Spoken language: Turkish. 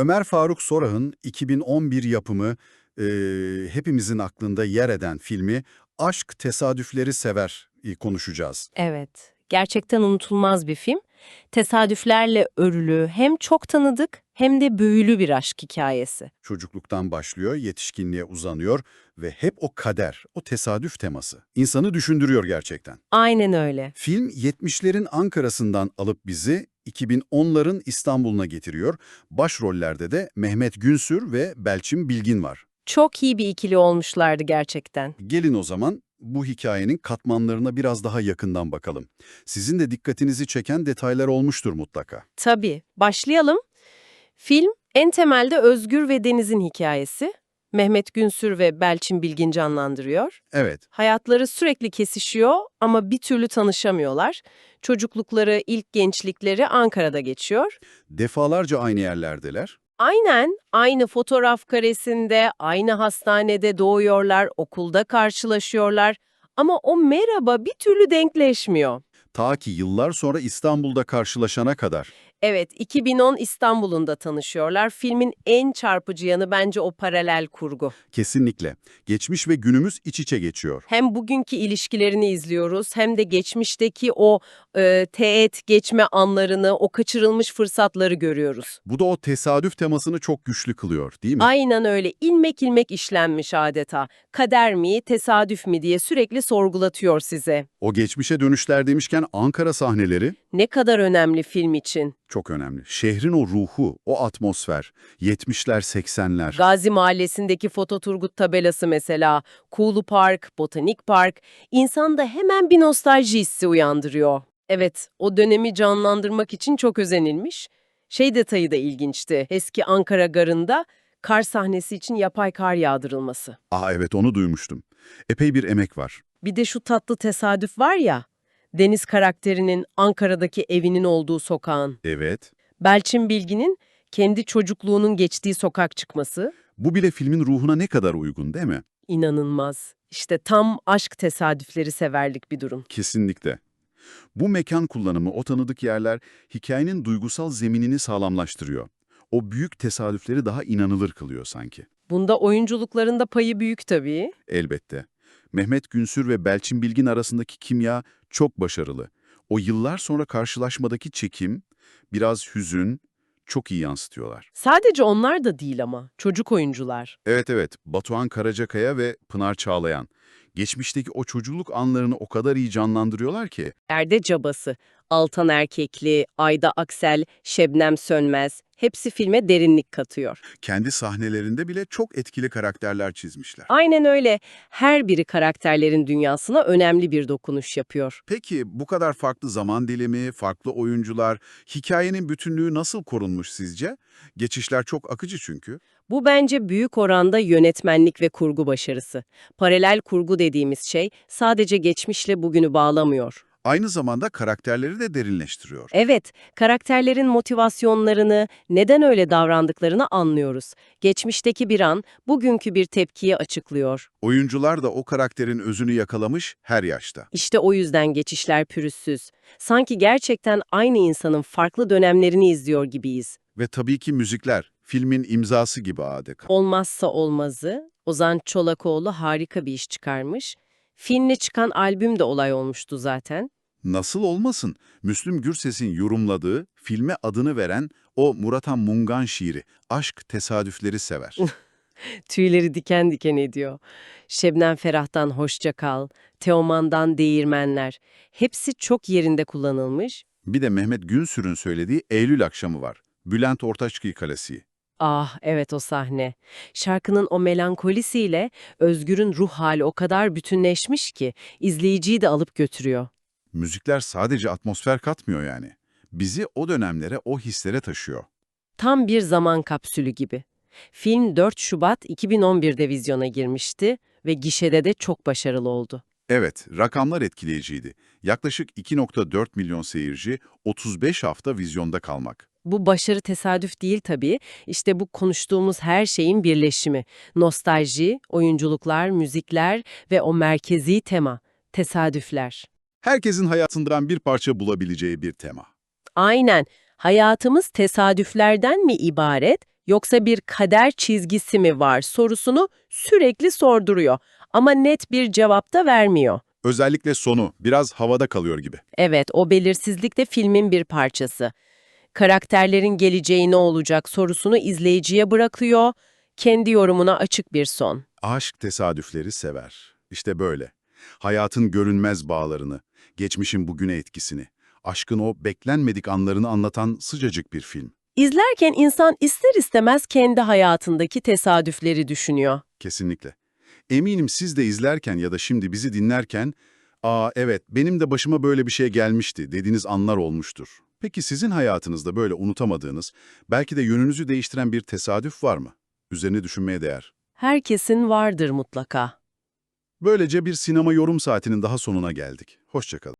Ömer Faruk Sorah'ın 2011 yapımı e, hepimizin aklında yer eden filmi Aşk Tesadüfleri Sever konuşacağız. Evet, gerçekten unutulmaz bir film. Tesadüflerle örülü, hem çok tanıdık hem de büyülü bir aşk hikayesi. Çocukluktan başlıyor, yetişkinliğe uzanıyor ve hep o kader, o tesadüf teması. İnsanı düşündürüyor gerçekten. Aynen öyle. Film 70'lerin Ankara'sından alıp bizi 2010'ların İstanbul'una getiriyor. Başrollerde de Mehmet Günsür ve Belçin Bilgin var. Çok iyi bir ikili olmuşlardı gerçekten. Gelin o zaman bu hikayenin katmanlarına biraz daha yakından bakalım. Sizin de dikkatinizi çeken detaylar olmuştur mutlaka. Tabii, başlayalım. Film en temelde Özgür ve Deniz'in hikayesi. Mehmet Günsür ve Belçin Bilgin canlandırıyor. Evet, Hayatları sürekli kesişiyor ama bir türlü tanışamıyorlar. Çocuklukları, ilk gençlikleri Ankara'da geçiyor. defalarca aynı yerlerdeler. Aynen, aynı fotoğraf karesinde, aynı hastanede doğuyorlar, okulda karşılaşıyorlar. Ama o merhaba bir türlü denkleşmiyor. Ta ki yıllar sonra İstanbul'da karşılaşana kadar. Evet, 2010 İstanbul'un da tanışıyorlar. Filmin en çarpıcı yanı bence o paralel kurgu. Kesinlikle. Geçmiş ve günümüz iç içe geçiyor. Hem bugünkü ilişkilerini izliyoruz hem de geçmişteki o e, teğet geçme anlarını, o kaçırılmış fırsatları görüyoruz. Bu da o tesadüf temasını çok güçlü kılıyor, değil mi? Aynen öyle. İlmek ilmek işlenmiş adeta. Kader mi, tesadüf mi diye sürekli sorgulatıyor size. O geçmişe dönüşler demişken Ankara sahneleri Ne kadar önemli film için. Çok önemli. Şehrin o ruhu, o atmosfer, 70'ler, 80'ler. Gazi Mahallesi'ndeki Foto Turgut tabelası mesela, Kuğulu Park, Botanik Park, insanda hemen bir nostalji hissi uyandırıyor. Evet, o dönemi canlandırmak için çok özenilmiş. Şey detayı da ilginçti. Eski Ankara garında kar sahnesi için yapay kar yağdırılması. Aa evet onu duymuştum. Epey bir emek var. Bir de şu tatlı tesadüf var ya, Deniz karakterinin Ankara'daki evinin olduğu sokağın, Evet. Belçin Bilgin'in kendi çocukluğunun geçtiği sokak çıkması, Bu bile filmin ruhuna ne kadar uygun değil mi? inanılmaz. İşte tam aşk tesadüfleri severlik bir durum. Kesinlikle. Bu mekan kullanımı, o tanıdık yerler hikayenin duygusal zeminini sağlamlaştırıyor. O büyük tesadüfleri daha inanılır kılıyor sanki. Bunda oyunculuklarında payı büyük tabii. Elbette. Mehmet Günsür ve Belçin Bilgin arasındaki kimya çok başarılı. O yıllar sonra karşılaşmadaki çekim, biraz hüzün, çok iyi yansıtıyorlar. Sadece onlar da değil ama, çocuk oyuncular. Evet evet, Batuhan Karacakaya ve Pınar Çağlayan. Geçmişteki o çocukluk anlarını o kadar iyi canlandırıyorlar ki. Erde Cabası, Altan Erkekli, Ayda Aksel, Şebnem Sönmez hepsi filme derinlik katıyor. Kendi sahnelerinde bile çok etkili karakterler çizmişler. Aynen öyle. Her biri karakterlerin dünyasına önemli bir dokunuş yapıyor. Peki bu kadar farklı zaman dilimi, farklı oyuncular, hikayenin bütünlüğü nasıl korunmuş sizce? Geçişler çok akıcı çünkü. Bu bence büyük oranda yönetmenlik ve kurgu başarısı. Paralel kurgu dediğimiz şey sadece geçmişle bugünü bağlamıyor. Aynı zamanda karakterleri de derinleştiriyor. Evet, karakterlerin motivasyonlarını, neden öyle davrandıklarını anlıyoruz. Geçmişteki bir an, bugünkü bir tepkiyi açıklıyor. Oyuncular da o karakterin özünü yakalamış her yaşta. İşte o yüzden geçişler pürüzsüz. Sanki gerçekten aynı insanın farklı dönemlerini izliyor gibiyiz. Ve tabii ki müzikler, filmin imzası gibi adeta. Olmazsa olmazı, Ozan Çolakoğlu harika bir iş çıkarmış. Filmle çıkan albüm de olay olmuştu zaten. Nasıl olmasın? Müslüm Gürses'in yorumladığı, filme adını veren o Muratan Mungan şiiri, Aşk Tesadüfleri Sever. Tüyleri diken diken ediyor. Şebnem Ferah'tan Hoşça Kal, Teoman'dan Değirmenler. Hepsi çok yerinde kullanılmış. Bir de Mehmet Günsür'ün söylediği Eylül akşamı var. Bülent Ortaçgil Kalesi. Ah evet o sahne. Şarkının o melankolisiyle Özgür'ün ruh hali o kadar bütünleşmiş ki izleyiciyi de alıp götürüyor. Müzikler sadece atmosfer katmıyor yani. Bizi o dönemlere, o hislere taşıyor. Tam bir zaman kapsülü gibi. Film 4 Şubat 2011'de vizyona girmişti ve gişede de çok başarılı oldu. Evet, rakamlar etkileyiciydi. Yaklaşık 2.4 milyon seyirci, 35 hafta vizyonda kalmak. Bu başarı tesadüf değil tabii. İşte bu konuştuğumuz her şeyin birleşimi. Nostalji, oyunculuklar, müzikler ve o merkezi tema, tesadüfler. Herkesin hayatından bir parça bulabileceği bir tema. Aynen. Hayatımız tesadüflerden mi ibaret yoksa bir kader çizgisi mi var sorusunu sürekli sorduruyor ama net bir cevap da vermiyor. Özellikle sonu biraz havada kalıyor gibi. Evet, o belirsizlik de filmin bir parçası. Karakterlerin geleceği ne olacak sorusunu izleyiciye bırakıyor, kendi yorumuna açık bir son. Aşk tesadüfleri sever. İşte böyle. Hayatın görünmez bağlarını, geçmişin bugüne etkisini, aşkın o beklenmedik anlarını anlatan sıcacık bir film. İzlerken insan ister istemez kendi hayatındaki tesadüfleri düşünüyor. Kesinlikle. Eminim siz de izlerken ya da şimdi bizi dinlerken, ''Aa evet, benim de başıma böyle bir şey gelmişti.'' dediğiniz anlar olmuştur. Peki sizin hayatınızda böyle unutamadığınız, belki de yönünüzü değiştiren bir tesadüf var mı? Üzerine düşünmeye değer. Herkesin vardır mutlaka. Böylece bir sinema yorum saatinin daha sonuna geldik. Hoşçakalın.